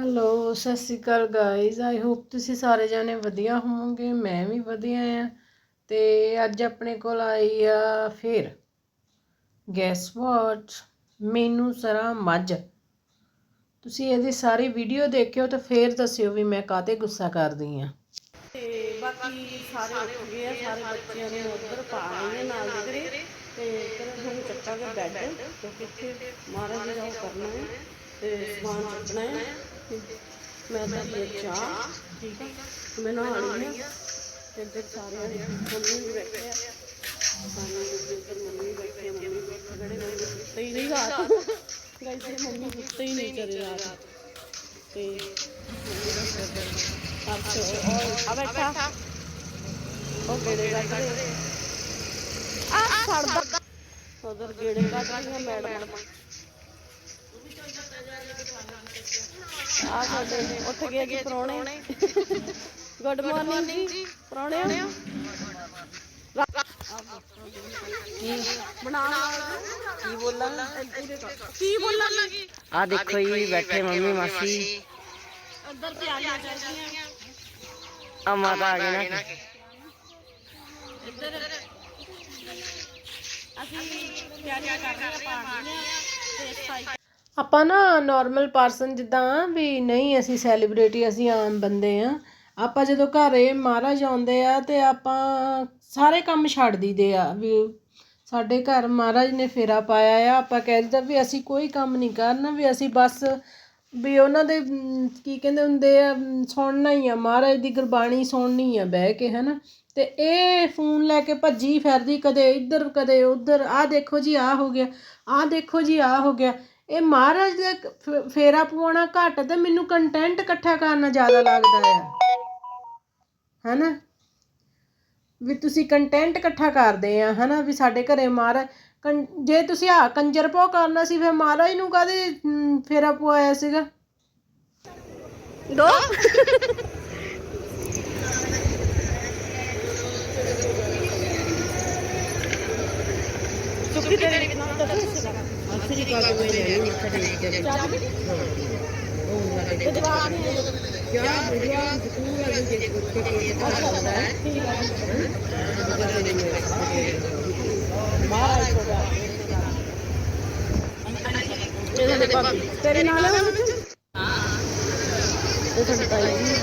Hello ਸਤਿ ਸ਼੍ਰੀ ਅਕਾਲ guys I hope ਤੁਸੀਂ ਸਾਰੇ ਜਾਣੇ ਵਧੀਆ ਹੋਵੋਗੇ, ਮੈਂ ਵੀ ਵਧੀਆ ਆ ਤੇ ਅੱਜ ਆਪਣੇ ਕੋਲ ਆਈ ਆ ਫਿਰ। ਗੈਸ ਵਾਟ ਮੈਨੂੰ ਸਰਾ ਮੱਝ। ਤੁਸੀਂ ਇਹਦੀ ਸਾਰੀ ਵੀਡੀਓ ਦੇਖਿਓ ਤੇ ਫੇਰ ਦੱਸਿਓ ਵੀ ਮੈਂ ਕਾਤੇ ਗੁੱਸਾ ਕਰਦੀ ਆ ਤੇ ਬਾਕੀ ਸਾਰੇ ਉੱਠ ਗਏ ਆ, ਸਾਰੇ ਬੱਚਿਆਂ ਨੂੰ ਉੱਧਰ ਪਾ ਨਾਲ ਦੇ ਤੇ ਫਿਰ ਹੁਣ ਚੱਕਾਂਗੇ ਬੈੱਡ ਕਿਉਂਕਿ ਇੱਥੇ ਮਹਾਰਾਜ ਜੀ ਦਾ ਉਹ ਕਰਨਾ ਹੈ ਤੇ ਸਮਾਨ ਚੱਕਣਾ ਹੈ। ਮੈਂ ਤਾਂ ਲਈ ਚਾਹ ਠੀਕ ਹੈ ਮੈਂ ਨਹਾ ਲਈ ਆ ਤੇ ਇੱਧਰ ਸਾਰੇ ਮੰਮੀ ਵੀ ਬੈਠੇ ਆ। ਸਾਰੇ ਇੱਧਰ ਮੰਮੀ ਬੈਠੇ ਆ, ਮੰਮੀ ਵੀ ਖੜੇ ਨੇ ਸੁੱਤੇ ਹੀ ਨਹੀਂ ਰਾਤ। ਗਾਇਸ ਇਹ ਮੰਮੀ ਸੁੱਤੇ ਹੀ ਨਹੀਂ ਚਲੇ ਰਾਤ। ਤੇ ਮੰਮੀ ਦਾ ਸਿਰ ਅੱਛਾ ਉਹ ਆ ਬੈਠਾ। ਉਹ ਗੇੜੇ ਕੱਢ ਰਹੇ। ਆ ਛੱਡਦਾ ਉਧਰ ਗੇੜੇ ਕੱਢ ਰਹੀਆਂ ਮੈਡਮ ਆ ਸਾਡੇ ਉੱਠ ਗਏ ਜੀ ਪਰੌਣੇ। ਗੁੱਡ ਮਾਰਨਿੰਗ ਜੀ ਪਰੌਣੇ ਬਣਾ ਕੀ ਬੋਲਾਂ ਕੀ ਬੋਲਾਂ ਲੱਗੀ? ਆ ਦੇਖੋ ਜੀ ਬੈਠੇ ਮੰਮੀ ਮਾਸੀ। ਅੰਦਰ ਤਿਆਰੀਆਂ ਚੱਲ ਰਹੀਆਂ ਆ ਮਾਤਾ ਆ ਗਏ ਨਾ। ਇੱਧਰ। ਅਸੀਂ ਤਿਆਰੀਆਂ ਕਰ ਰਹੇ ਹਾਂ ਪਾਣੀ ਦੀਆਂ ਤੇ ਸਾਈ ਆਪਾਂ ਨਾ ਨੋਰਮਲ ਪਰਸਨ ਜਿੱਦਾਂ ਵੀ ਨਹੀਂ ਅਸੀਂ ਸੈਲੀਬ੍ਰਿਟੀ ਅਸੀਂ ਆਮ ਬੰਦੇ ਹਾਂ ਆਪਾਂ ਜਦੋਂ ਘਰ ਮਹਾਰਾਜ ਆਉਂਦੇ ਆ ਤਾਂ ਆਪਾਂ ਸਾਰੇ ਕੰਮ ਛੱਡ ਦਈਦੇ ਆ ਵੀ ਸਾਡੇ ਘਰ ਮਹਾਰਾਜ ਨੇ ਫੇਰਾ ਪਾਇਆ ਆ। ਆਪਾਂ ਕਹਿ ਦਿੰਦਾ ਵੀ ਅਸੀਂ ਕੋਈ ਕੰਮ ਨਹੀਂ ਕਰਨਾ, ਵੀ ਅਸੀਂ ਬਸ ਵੀ ਉਹਨਾਂ ਦੇ ਕੀ ਕਹਿੰਦੇ ਹੁੰਦੇ ਆ ਸੁਣਨਾ ਹੀ ਆ, ਮਹਾਰਾਜ ਦੀ ਗੁਰਬਾਣੀ ਸੁਣਨੀ ਆ ਬਹਿ ਕੇ ਹੈ ਨਾ ਅਤੇ ਇਹ ਫੋਨ ਲੈ ਕੇ ਭੱਜੀ ਫਿਰਦੀ ਕਦੇ ਇੱਧਰ, ਕਦੇ ਉੱਧਰ, ਆਹ ਦੇਖੋ ਜੀ, ਆਹ ਹੋ ਗਿਆ, ਆਹ ਦੇਖੋ ਜੀ, ਆਹ ਹੋ ਗਿਆ। ਇਹ ਮਹਾਰਾਜ ਦੇ ਫੇਰਾ ਪਵਾਉਣਾ ਘੱਟ ਤੇ ਮੈਨੂੰ ਕੰਟੈਂਟ ਇਕੱਠਾ ਕਰਨਾ ਜ਼ਿਆਦਾ ਲੱਗਦਾ ਆ। ਹਨਾ? ਵੀ ਤੁਸੀਂ ਕੰਟੈਂਟ ਇਕੱਠਾ ਕਰਦੇ ਆ ਹਨਾ? ਵੀ ਸਾਡੇ ਘਰੇ ਮਹਾਰਾਜ ਜੇ ਤੁਸੀਂ ਆ ਕੰਜਰ ਪੋ ਕਰਨਾ ਸੀ ਫਿਰ ਮਹਾਰਾਜ ਨੂੰ ਅਮ, ਫੇਰਾ ਪਵਾਇਆ ਸੀਗਾ? ਦੋ? ਸੁੱਕੀ ਤੇਰੇ ਨਾਲ ਤਾਂ ਦੱਸੇਗਾ ਅਸਰੀ ਕਾ ਕੇ ਮੈਂ ਜਾਣੀ ਮੱਥਾ ਟੇਕ ਕੇ ਤੇ ਜਵਾਬ ਨਹੀਂ ਕਿਆ ਬੁਝਿਆ ਸਕੂਲ ਵਾਲੇ ਦੇ ਉੱਤੇ ਕੋਈ ਕਰਦਾ ਹੈ ਮਹਾਰਾਜ ਕੋਲ ਇਹਦੇ ਦੇ ਭਾਬੀ ਤੇਰੇ ਨਾਲ ਹੈ ਉਹ ਇਹ ਤੁਹਾਡੀ ਤਾਈ ਜੀ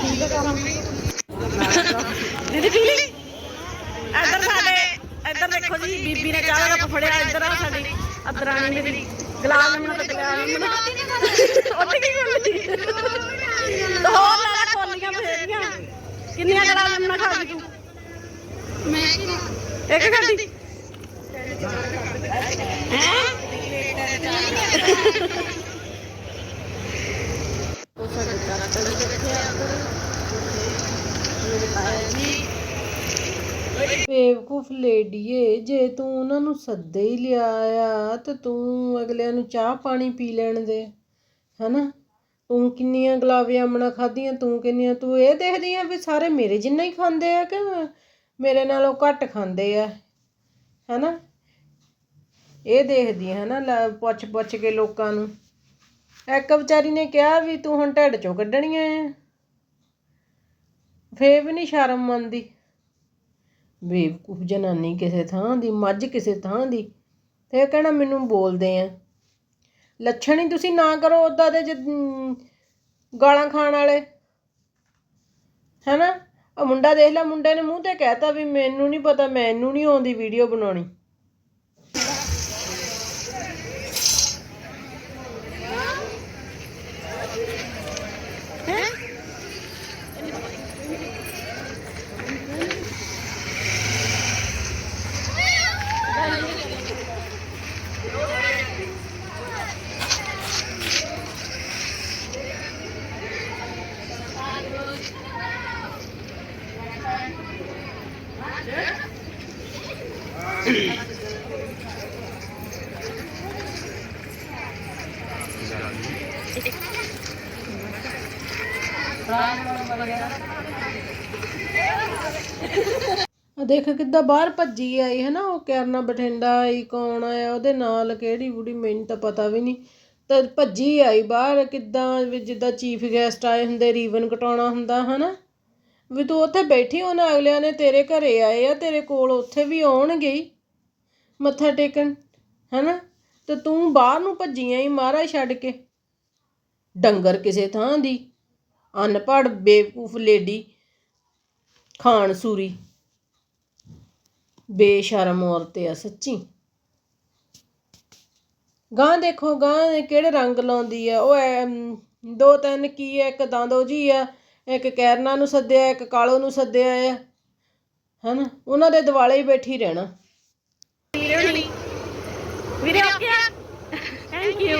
ਠੀਕ ਹੈ। ਕੰਮ ਦੀਦੀ ਪੀਲੀ ਇੱਧਰ ਸਾਡੇ ਇੱਧਰ ਦੇਖੋ ਜੀ ਬੀਬੀ ਨੇ ਚਾਹ ਦਾ ਕੱਪ ਫੜਿਆ ਇੱਧਰ ਆ ਸਾਡੀ ਅਦਰਾਣੀ ਮੇਰੀ ਗਲਾਸ ਨਮਣਾ ਤੇ ਗਲਾਸ ਨਮਣਾ ਉੱਥੇ ਕੀ ਕਰਦੀ ਤੇ ਹੋਰ ਲੈ ਲੈ ਕੋਲੀਆਂ ਫੇਰੀਆਂ। ਕਿੰਨੀਆਂ ਗਲਾਸ ਨਮਣਾ ਖਾ ਗਈ ਤੂੰ? ਮੈਂ ਇੱਕ ਖਾਦੀ ਉਹ ਸਾਡੇ ਚਾਚਾ ਜੀ ਬੈਠੇ ਆ ਅੰਦਰ ਮੇਰੇ ਤਾਇਆ ਜੀ ਬੇਵਕੂਫ ਲੇਡੀਏ, ਜੇ ਤੂੰ ਉਹਨਾਂ ਨੂੰ ਸੱਦੇ ਹੀ ਲਿਆ ਆ ਤੇ ਤੂੰ ਅਗਲਿਆਂ ਨੂੰ ਚਾਹ ਪਾਣੀ ਪੀ ਲੈਣ ਦੇ, ਹੈਨਾ? ਤੂੰ ਕਿੰਨੀਆਂ ਗੁਲਾਬ ਆਮਣਾ ਖਾਧੀਆਂ, ਤੂੰ ਕਿੰਨੀਆਂ, ਤੂੰ ਇਹ ਦੇਖਦੀ ਆ ਵੀ ਸਾਰੇ ਮੇਰੇ ਜਿੰਨਾ ਹੀ ਖਾਂਦੇ ਆ ਕਿ ਮੇਰੇ ਨਾਲੋਂ ਘੱਟ ਖਾਂਦੇ ਆ, ਹੈਨਾ? ਇਹ ਦੇਖਦੀ ਹੈ ਨਾ ਲੈ ਪੁੱਛ ਪੁੱਛ ਕੇ ਲੋਕਾਂ ਨੂੰ। ਇੱਕ ਵਿਚਾਰੀ ਨੇ ਕਿਹਾ ਵੀ ਤੂੰ ਹੁਣ ਢਿੱਡ ਚੋਂ ਕੱਢਣੀਆਂ ਆ। ਫੇਰ ਵੀ ਨਹੀਂ ਸ਼ਰਮ ਮੰਨਦੀ ਬੇਵਕੂਫ ਜਨਾਨੀ ਕਿਸੇ ਥਾਂ ਦੀ, ਮੱਝ ਕਿਸੇ ਥਾਂ ਦੀ, ਤੇ ਇਹ ਕਹਿਣਾ ਮੈਨੂੰ ਬੋਲਦੇ ਆ। ਲੱਛਣ ਹੀ ਤੁਸੀਂ ਨਾ ਕਰੋ ਉਦਾਂ ਦੇ ਜਿ- ਗਾਲਾਂ ਖਾਣ ਵਾਲੇ। ਹੈਨਾ? ਆ ਮੁੰਡਾ ਦੇਖ ਲੈ, ਮੁੰਡੇ ਨੇ ਮੂੰਹ ਤੇ ਕਹਿਤਾ ਵੀ ਮੈਨੂੰ ਨਹੀਂ ਪਤਾ, ਮੈਨੂੰ ਨਹੀਂ ਆਉਂਦੀ ਵੀਡੀਓ ਬਣਾਉਣੀ। ਦੇਖ ਕਿੱਦਾਂ ਬਾਹਰ ਭੱਜੀ ਆਈ ਹੈ ਨਾ, ਉਹ ਕਿਰਨਾ ਬਠਿੰਡਾ ਆਈ, ਕੌਣ ਆਇਆ, ਉਹਦੇ ਨਾਲ ਕਿਹੜੀ ਬੁੜੀ, ਮੈਨੂੰ ਤਾਂ ਪਤਾ ਵੀ ਨਹੀਂ। ਤਾਂ ਭੱਜੀ ਆਈ ਬਾਹਰ, ਕਿੱਦਾਂ ਵੀ ਜਿੱਦਾਂ ਚੀਫ ਗੈਸਟ ਆਏ ਹੁੰਦੇ, ਰੀਵਨ ਕਟਾਉਣਾ ਹੁੰਦਾ ਹੈ ਨਾ ਵੀ ਤੂੰ ਉੱਥੇ ਬੈਠੀ, ਉਹਨਾਂ ਅਗਲਿਆਂ ਨੇ ਤੇਰੇ ਘਰੇ ਆਏ ਆ, ਤੇਰੇ ਕੋਲ ਉੱਥੇ ਵੀ ਆਉਣਗੇ ਮੱਥਾ ਟੇਕਣ ਹਨਾ? ਤੇ ਤੂੰ ਬਾਹਰ ਨੂੰ ਭੱਜੀ ਆਈ ਮਹਾਰਾਜ ਛੱਡ ਕੇ। ਡੰਗਰ ਕਿਸੇ ਥਾਂ ਦੀ। ਅਨਪੜ੍ਹ ਬੇਵਕੂਫ ਲੇਡੀ ਖਾਣ ਸੂਰੀ। ਬੇਸ਼ਰਮ ਔਰਤ ਆ ਸੱਚੀ। ਗਾਂ ਦੇਖੋ ਗਾਂ ਕਿਹੜੇ ਰੰਗ ਲਾਉਂਦੀ ਆ? ਉਹ ਐ, ਦੋ ਤਿੰਨ ਕੀ ਆ? ਇੱਕ ਦੰਦੋ ਜੀ ਆ ਇੱਕ ਕੈਰਨਾ ਨੂੰ ਸੱਦਿਆ ਇੱਕ ਕਾਲੋ ਨੂੰ ਸੱਦਿਆ ਆ। ਹਨਾ? ਉਹਨਾਂ ਦੇ ਦਿਵਾਲੇ ਹੀ ਬੈਠੀ ਰਹਿਣਾ। ਵੀਰੇ ਓਕੇ ਆ ਥੈਂਕ ਯੂ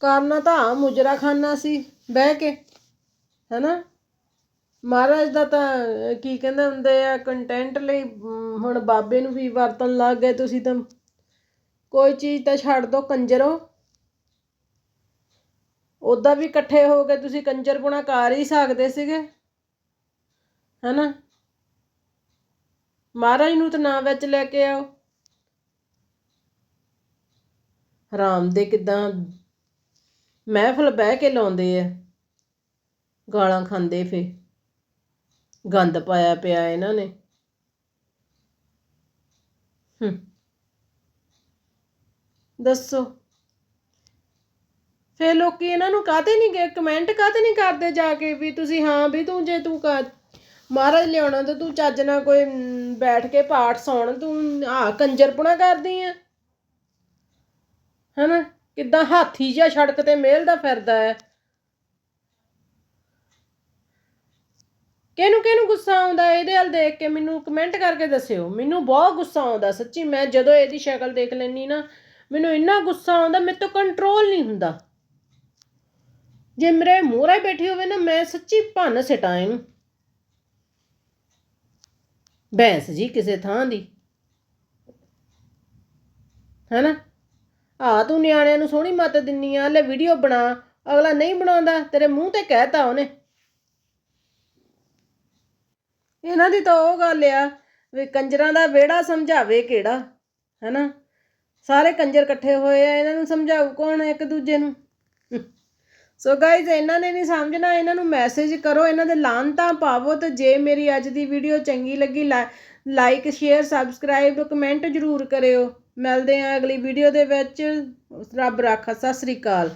ਕਰਨਾ ਤਾਂ ਮੁਜਰਾ ਖਾਨਾ ਸੀ ਬਹਿ ਕੇ ਹੈਨਾ? ਮਹਾਰਾਜ ਦਾ ਤਾਂ ਕੀ ਕਹਿੰਦੇ ਹੁੰਦੇ ਆ ਕੰਟੈਂਟ ਲਈ ਹੁਣ ਬਾਬੇ ਨੂੰ ਵੀ ਵਰਤਣ ਲੱਗ ਗਏ ਤੁਸੀਂ ਤਾਂ। ਕੋਈ ਚੀਜ਼ ਤਾਂ ਛੱਡ ਦੋ ਕੰਜਰੋ। ਉਦਾਂ ਵੀ ਇਕੱਠੇ ਹੋ ਕੇ ਤੁਸੀਂ ਕੰਜਰਪੁਣਾ ਕਰ ਹੀ ਸਕਦੇ ਸੀਗੇ। ਹੈਨਾ? ਮਹਾਰਾਜ ਨੂੰ ਤਾਂ ਨਾਂ ਵਿੱਚ ਲੈ ਕੇ ਆਓ। ਹਰਾਮ ਦੇ ਕਿਦਾਂ ਮਹਿਫਲ ਬਹਿ ਕੇ ਲਾਉਂਦੇ ਆ। ਗਾਲਾਂ ਖਾਂਦੇ ਫੇ। ਗੰਦ ਪਾਇਆ ਪਿਆ ਇਹਨਾਂ ਨੇ। ਦੱਸੋ। ਫੇ ਲੋਕੀ ਇਹਨਾਂ ਨੂੰ ਕਾਹਤੇ ਨਹੀਂ ਗਏ? ਕਮੈਂਟ ਕਾਹਤੇ ਨਹੀਂ ਕਰਦੇ ਜਾ ਕੇ ਵੀ ਤੁਸੀਂ ਹਾਂ ਵੀ ਤੂੰ ਜੇ ਤੂੰ ਕਾ ਮਹਾਰਾਜ ਲਿਆਉਣਾ ਤਾਂ ਤੂੰ ਚੱਜ ਨਾਲ ਕੋਈ ਬੈਠ ਕੇ ਪਾਠ ਸੌਣ, ਤੂੰ ਆ ਕੰਜਰਪੁਣਾ ਕਰਦੀ ਆ। ਹਨਾ? ਕਿੱਦਾਂ ਹਾਥੀ ਜਿਹਾ ਸੜਕ ਤੇ ਮੇਲਦਾ ਫਿਰਦਾ ਹੈ। ਕਿਹਨੂੰ ਕਿਹਨੂੰ ਗੁੱਸਾ ਆਉਂਦਾ ਇਹਦੇ ਵੱਲ ਦੇਖ ਕੇ ਮੈਨੂੰ ਕਮੈਂਟ ਕਰਕੇ ਦੱਸਿਓ। ਮੈਨੂੰ ਬਹੁਤ ਗੁੱਸਾ ਆਉਂਦਾ ਸੱਚੀ। ਮੈਂ ਜਦੋਂ ਇਹਦੀ ਸ਼ਕਲ ਦੇਖ ਲੈਣੀ ਨਾ, ਮੈਨੂੰ ਇੰਨਾ ਗੁੱਸਾ ਆਉਂਦਾ, ਮੇਰੇ ਤੋਂ ਕੰਟਰੋਲ ਨਹੀਂ ਹੁੰਦਾ। ਜੇ ਮੇਰੇ ਮੂਹਰੇ ਬੈਠੀ ਹੋਵੇ ਨਾ, ਮੈਂ ਸੱਚੀ ਭੰਨ ਸਿਟਾਂ ਇਹਨੂੰ ਬੈਂਸ ਜੀ ਕਿਸੇ ਥਾਂ ਦੀ। ਹੈਨਾ? ਆ ਤੂੰ ਨਿਆਣਿਆਂ ਨੂੰ ਸੋਹਣੀ ਮੱਤ ਦਿੰਨੀ ਆ, ਲੈ ਵੀਡੀਓ ਬਣਾ, ਅਗਲਾ ਨਹੀਂ ਬਣਾਉਂਦਾ, ਤੇਰੇ ਮੂੰਹ ਤੇ ਕਹਿਤਾ ਉਹਨੇ। ਇਹਨਾਂ ਦੀ ਤਾਂ ਉਹ ਗੱਲ ਆ ਵੀ ਕੰਜਰਾਂ ਦਾ ਵਿਹੜਾ ਸਮਝਾਵੇ ਕਿਹੜਾ, ਹੈਨਾ? ਸਾਰੇ ਕੰਜਰ ਇਕੱਠੇ ਹੋਏ ਆ, ਇਹਨਾਂ ਨੂੰ ਸਮਝਾਊ ਕੌਣ ਇੱਕ ਦੂਜੇ ਨੂੰ? ਸੋ ਗਾਇਜ਼ ਇਹਨਾਂ ਨੇ ਨਹੀਂ ਸਮਝਣਾ, ਇਹਨਾਂ ਨੂੰ ਮੈਸੇਜ ਕਰੋ, ਇਹਨਾਂ ਦੇ ਲਾਂਤਾਂ ਪਾਵੋ ਤੇ ਜੇ ਮੇਰੀ ਅੱਜ ਦੀ ਵੀਡੀਓ ਚੰਗੀ ਲੱਗੀ ਲਾਈਕ ਸ਼ੇਅਰ ਸਬਸਕ੍ਰਾਈਬ ਕਮੈਂਟ ਜ਼ਰੂਰ ਕਰਿਓ। ਮਿਲਦੇ ਹਾਂ ਅਗਲੀ ਵੀਡੀਓ ਦੇ ਵਿੱਚ। ਰੱਬ ਰਾਖਾ, ਸਤਿ ਸ੍ਰੀ ਅਕਾਲ।